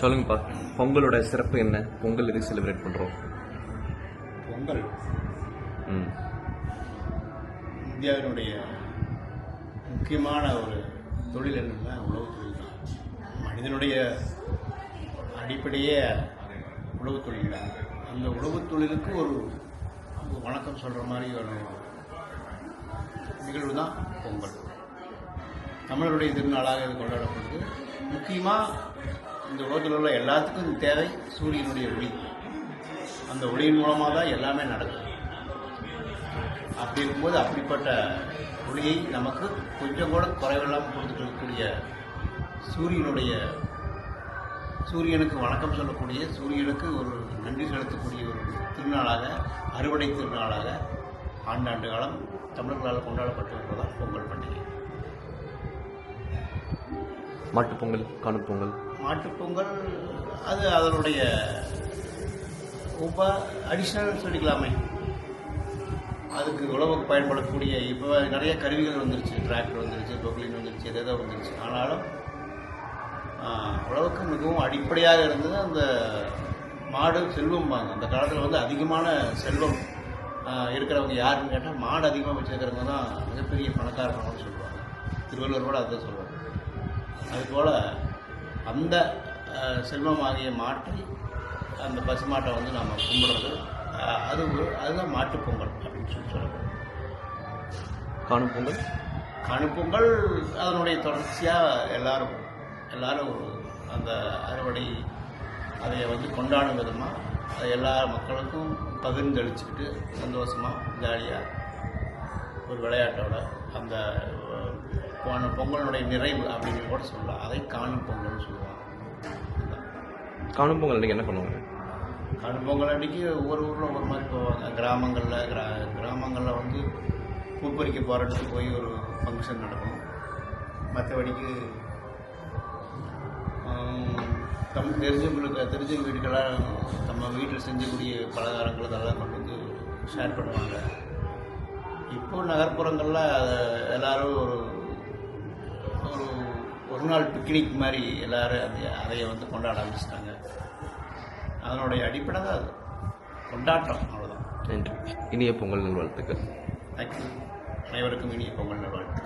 சொல்லுங்கப்பா பொங்கலோட சிறப்பு என்ன? பொங்கல் எதுக்கு செலிப்ரேட் பண்ணுறோம் பொங்கல். ம். இந்தியாவினுடைய முக்கியமான ஒரு தொழில் என்னன்னா உழவு தொழில் தான். மனிதனுடைய அடிப்படையே உழவு தொழில் தான். அந்த உழவு தொழிலுக்கு ஒரு ஒரு வணக்கம் சொல்கிற மாதிரி ஒரு நிகழ்வு தான் பொங்கல். தமிழருடைய திருநாளாக இது கொண்டாடப்படுது. முக்கியமாக இந்த உலகத்தில் உள்ள எல்லாத்துக்கும் தேவை சூரியனுடைய ஒளி. அந்த ஒளியின் மூலமாக தான் எல்லாமே நடக்குது அப்படி இருக்கும்போது அப்படிப்பட்ட ஒளியை நமக்கு கொஞ்சம் கூட குறைவில்லாமல் கொடுத்துக்கக்கூடிய இருக்கக்கூடிய சூரியனுடைய சூரியனுக்கு வணக்கம் சொல்லக்கூடிய சூரியனுக்கு ஒரு நன்றி செலுத்தக்கூடிய ஒரு திருநாளாக அறுவடை திருநாளாக ஆண்டாண்டு காலம் தமிழர்களால் கொண்டாடப்பட்டு வருவதால் பொங்கல் பண்டிகை. மாட்டுப்பொங்கல் காணும் பொங்கல். மாட்டுப்பொங்கல் அது அதனுடைய உப அடிஷ்னல் சொல்லிக்கலாமே. அதுக்கு உழவுக்கு பயன்படக்கூடிய இப்போ நிறைய கருவிகள் வந்துருச்சு டிராக்டர் வந்துருச்சு பொக்லின் வந்துருச்சு எதோ வந்துருச்சு. ஆனாலும் உழவுக்கு மிகவும் அடிப்படையாக இருந்தது அந்த மாடு செல்வம்பாங்க அந்த காலத்தில் வந்து அதிகமான செல்வம் இருக்கிறவங்க யாருன்னு கேட்டால் மாடு அதிகமாக வச்சுருக்கிறவங்க தான் மிகப்பெரிய பணக்காரங்கன்னு சொல்லுவாங்க. திருவள்ளுவர் கூட அதுதான் சொல்லுவாங்க அதுபோல் அந்த செல்வமாகிய மாட்டை அந்த பசுமாட்டை வந்து நம்ம கும்பிடுறது. அது ஒரு- அதுதான் மாட்டுப் பொங்கல் அப்படின்னு சொல்லி சொல்லணும் காணும் பொங்கல்? கணுப்பொங்கல் அதனுடைய தொடர்ச்சியாக எல்லாரும் எல்லாரும் அந்த அறுவடை அதை வந்து கொண்டாடும் விதமாக அதை எல்லா மக்களுக்கும் பகிர்ந்தளிச்சுக்கிட்டு சந்தோஷமாக ஜாலியாக ஒரு விளையாட்டோட அந்த போன பொங்கலுடைய நிறைவு அப்படின்னு கூட சொல்லலாம் அதை காணும் பொங்கல்னு சொல்லுவாங்க காணும் பொங்கல் அன்றைக்கி என்ன பண்ணுவாங்க? காணும் பொங்கல் அன்றைக்கி ஒவ்வொரு ஊரில் ஒவ்வொரு மாதிரி போவாங்க. கிராமங்களில் கிரா கிராமங்களில் வந்து பூப்பறிக்க போகிறதுக்கு போய் ஒரு ஃபங்க்ஷன் நடக்கும். மற்றபடிக்கு நமக்கு தெரிஞ்சவங்களுக்கு தெரிஞ்சவங்க வீட்டுக்கெல்லாம் நம்ம வீட்டில் செஞ்சக்கூடிய பலகாரங்கள் அதெல்லாம் கொண்டு வந்து ஷேர் பண்ணுவாங்க. இப்போ நகர்ப்புறங்களில் எல்லாரும் ஒரு ஒரு ஒரு நாள் பிக்னிக் மாதிரி எல்லாரும் அதை அதைய வந்து கொண்டாட ஆரம்பிச்சிட்டாங்க. அதனுடைய அடிப்படை தான் அது. கொண்டாட்டம் அவ்வளோதான் நன்றி. இனிய பொங்கல் நல்வாழ்த்துக்கள். தேங்க்யூ அனைவருக்கும் இனிய பொங்கல் நல்வாழ்த்து